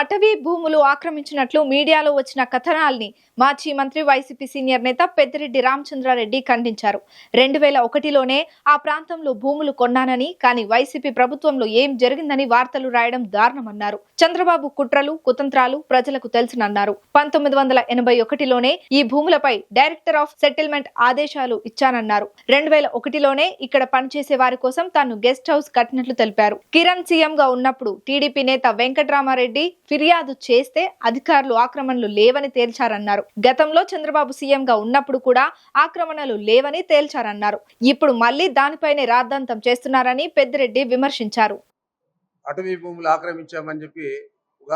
అటవీ భూములు ఆక్రమించినట్లు మీడియాలో వచ్చిన కథనాల్ని మాజీ మంత్రి వైసీపీ సీనియర్ నేత పెద్దిరెడ్డి రామచంద్రారెడ్డి ఖండించారు. రెండు వేల ఒకటిలోనే ఆ ప్రాంతంలో భూములు కొన్నానని కానీ వైసీపీ ప్రభుత్వంలో ఏం జరిగిందని వార్తలు రాయడం దారుణమన్నారు. చంద్రబాబు కుట్రలు కుతంత్రాలు ప్రజలకు తెలుసునన్నారు. పంతొమ్మిది వందల ఎనభై ఒకటిలోనే ఈ భూములపై డైరెక్టర్ ఆఫ్ సెటిల్మెంట్ ఆదేశాలు ఇచ్చానన్నారు. రెండు వేల ఒకటిలోనే ఇక్కడ పనిచేసే వారి కోసం తాను గెస్ట్ హౌస్ కట్టినట్లు తెలిపారు. కిరణ్ సీఎం గా ఉన్నప్పుడు టీడీపీ నేత వెంకట్రామారెడ్డి ఫిర్యాదు చేస్తే అధికారులు ఆక్రమణలు లేవని తేల్చారన్నారు. గతంలో చంద్రబాబు సీఎం గా ఉన్నప్పుడు కూడా ఆక్రమణలు లేవని తేల్చారన్నారు. ఇప్పుడు మళ్ళీ దానిపైనే రాద్ధాంతం చేస్తున్నారని పెద్దిరెడ్డి విమర్శించారు. అటవీ భూములు ఆక్రమించామని చెప్పి ఒక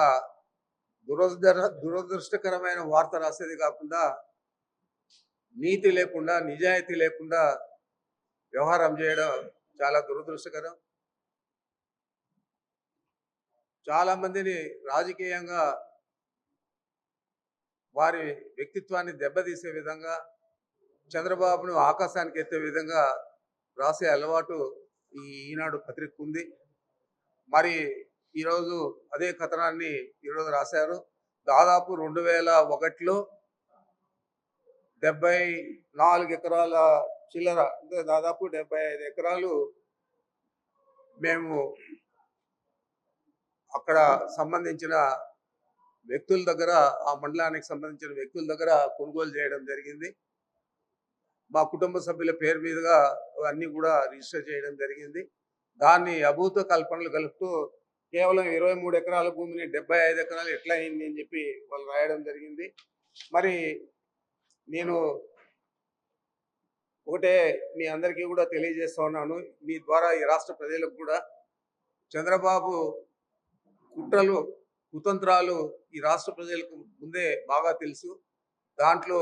దురదృ దురదృష్టకరమైన వార్త రాసేది కాకుండా నీతి లేకుండా నిజాయితీ లేకుండా వ్యవహారం చేయడం చాలా దురదృష్టకరం. చాలా మందిని రాజకీయంగా వారి వ్యక్తిత్వాన్ని దెబ్బతీసే విధంగా చంద్రబాబును ఆకాశానికి ఎత్తే విధంగా రాసే అలవాటు ఈ ఈనాడు పత్రిక ఉంది. మరి ఈరోజు అదే కథనాన్ని ఈరోజు రాశారు. దాదాపు రెండు వేల ఒకటిలో డెబ్బై నాలుగు ఎకరాల చిల్లర అంటే దాదాపు డెబ్బై ఐదు ఎకరాలు మేము అక్కడ సంబంధించిన వ్యక్తుల దగ్గర ఆ మండలానికి సంబంధించిన వ్యక్తుల దగ్గర కొనుగోలు చేయడం జరిగింది. మా కుటుంబ సభ్యుల పేరు మీదుగా అన్నీ కూడా రిజిస్టర్ చేయడం జరిగింది. దాన్ని అభూత కల్పనలు కలుపుతూ కేవలం ఇరవై మూడు ఎకరాల భూమిని డెబ్బై ఐదు ఎకరాలు ఎట్లా అయింది అని చెప్పి వాళ్ళు రాయడం జరిగింది. మరి నేను ఒకటే మీ అందరికీ కూడా తెలియజేస్తా ఉన్నాను. మీ ద్వారా ఈ రాష్ట్ర ప్రజలకు కూడా చంద్రబాబు కుట్రలు కుతంత్రాలు ఈ రాష్ట్ర ప్రజలకు ముందే బాగా తెలుసు. దాంట్లో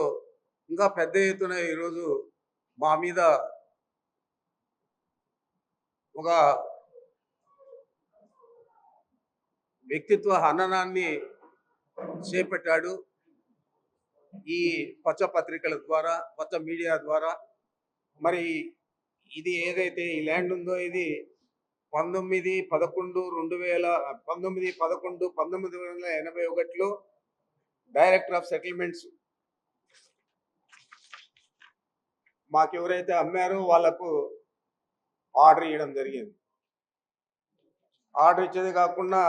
ఇంకా పెద్ద ఎత్తున ఈరోజు మా మీద ఒక వ్యక్తిత్వ హననాన్ని చేపట్టాడు. ఈ పచ్చ పత్రికల ద్వారా పచ్చ మీడియా ద్వారా. మరి ఇది ఏదైతే ఈ ల్యాండ్ ఉందో ఇది పంతొమ్మిది పదకొండు రెండు వేల పంతొమ్మిది పదకొండు పంతొమ్మిది వందల ఎనభై ఒకటిలో డైరెక్టర్ ఆఫ్ సెటిల్మెంట్స్ మాకు ఎవరైతే అమ్మారో వాళ్ళకు ఆర్డర్ ఇవ్వడం జరిగింది. ఆర్డర్ ఇచ్చేది కాకుండా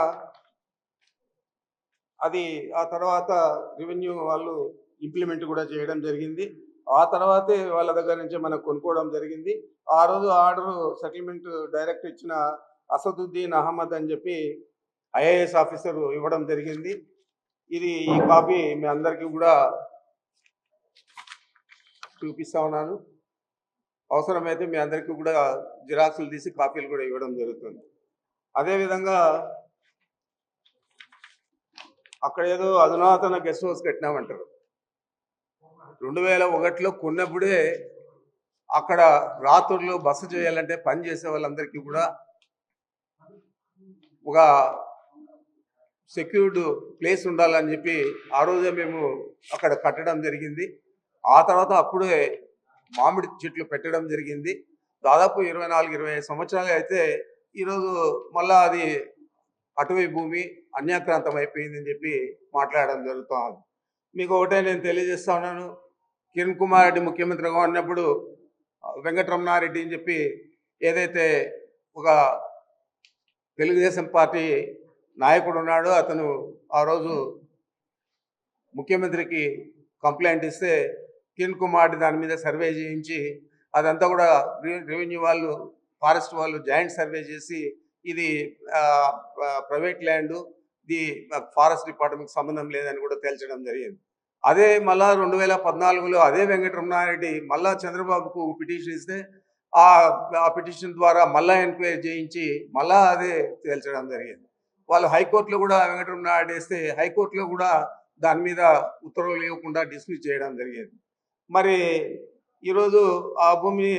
అది ఆ తర్వాత రెవెన్యూ వాళ్ళు ఇంప్లిమెంట్ కూడా చేయడం జరిగింది. ఆ తర్వాతే వాళ్ళ దగ్గర నుంచి మనం కొనుక్కోవడం జరిగింది. ఆ రోజు ఆర్డర్ సెటిల్మెంట్ డైరెక్ట్ ఇచ్చిన అసదుద్దీన్ అహ్మద్ అని చెప్పి ఐఏఎస్ ఆఫీసర్ ఇవ్వడం జరిగింది. ఇది ఈ కాపీ మీ అందరికీ కూడా చూపిస్తా ఉన్నాను. అవసరమైతే మీ అందరికీ కూడా జిరాక్సులు తీసి కాపీలు కూడా ఇవ్వడం జరుగుతుంది. అదేవిధంగా అక్కడ ఏదో అధునాతన గెస్ట్ హౌస్ కట్టినామంటారు. రెండు వేల ఒకటిలో కొన్నప్పుడే అక్కడ రాత్రులు బస చేయాలంటే పని చేసే వాళ్ళందరికీ కూడా ఒక సెక్యూర్డ్ ప్లేస్ ఉండాలని చెప్పి ఆ రోజే మేము అక్కడ కట్టడం జరిగింది. ఆ తర్వాత అప్పుడే మామిడి చెట్లు పెట్టడం జరిగింది. దాదాపు ఇరవై నాలుగు ఇరవై ఐదు సంవత్సరాలు అయితే ఈరోజు మళ్ళా అది అటవీ భూమి అన్యాక్రాంతం అయిపోయిందని చెప్పి మాట్లాడడం జరుగుతుంది. మీకు ఒకటే నేను తెలియజేస్తా ఉన్నాను. కిరణ్ కుమార్ రెడ్డి ముఖ్యమంత్రిగా ఉన్నప్పుడు వెంకటరమణారెడ్డి అని చెప్పి ఏదైతే ఒక తెలుగుదేశం పార్టీ నాయకుడు ఉన్నాడో అతను ఆ రోజు ముఖ్యమంత్రికి కంప్లైంట్ ఇస్తే కిరణ్ కుమార్ దాని మీద సర్వే చేయించి అదంతా కూడా రెవెన్యూ వాళ్ళు ఫారెస్ట్ వాళ్ళు జాయింట్ సర్వే చేసి ఇది ప్రైవేట్ ల్యాండ్ ఇది ఫారెస్ట్ డిపార్ట్మెంట్కి సంబంధం లేదని కూడా తేల్చడం జరిగింది. అదే మళ్ళా రెండు వేల పద్నాలుగులో అదే వెంకటరమణారెడ్డి మళ్ళా చంద్రబాబుకు పిటిషన్ ఇస్తే ఆ ఆ పిటిషన్ ద్వారా మళ్ళా ఎంక్వైరీ చేయించి మళ్ళా అదే తేల్చడం జరిగింది. వాళ్ళు హైకోర్టులో కూడా వెంకటరమణారెడ్డి వేస్తే హైకోర్టులో కూడా దాని మీద ఉత్తర్వులు ఇవ్వకుండా డిస్మిస్ చేయడం జరిగింది. మరి ఈరోజు ఆ భూమి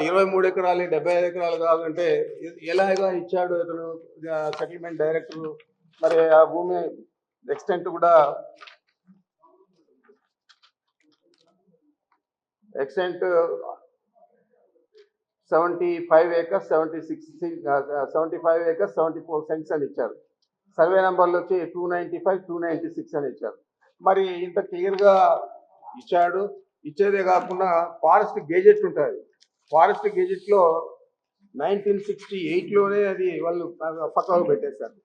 ఇరవై మూడు ఎకరాలు డెబ్బై ఐదు ఎకరాలు కావాలంటే ఎ- ఎలాగా ఇచ్చాడు ఇతను సెటిల్మెంట్ డైరెక్టర్? మరి ఆ భూమి ఎక్స్టెంట్ కూడా extent seventy five acres seventy six seventy five acres seventy four cents అని ఇచ్చారు. సర్వే నెంబర్లు వచ్చి two ninety five two ninety six అని ఇచ్చారు. మరి ఇంత క్లియర్గా ఇచ్చాడు. ఇచ్చేదే కాకుండా ఫారెస్ట్ గెజెట్ ఉంటుంది ఫారెస్ట్ గెజెట్లో నైన్టీన్ సిక్స్టీ ఎయిట్లోనే అది వాళ్ళు పక్కకు పెట్టేశారు.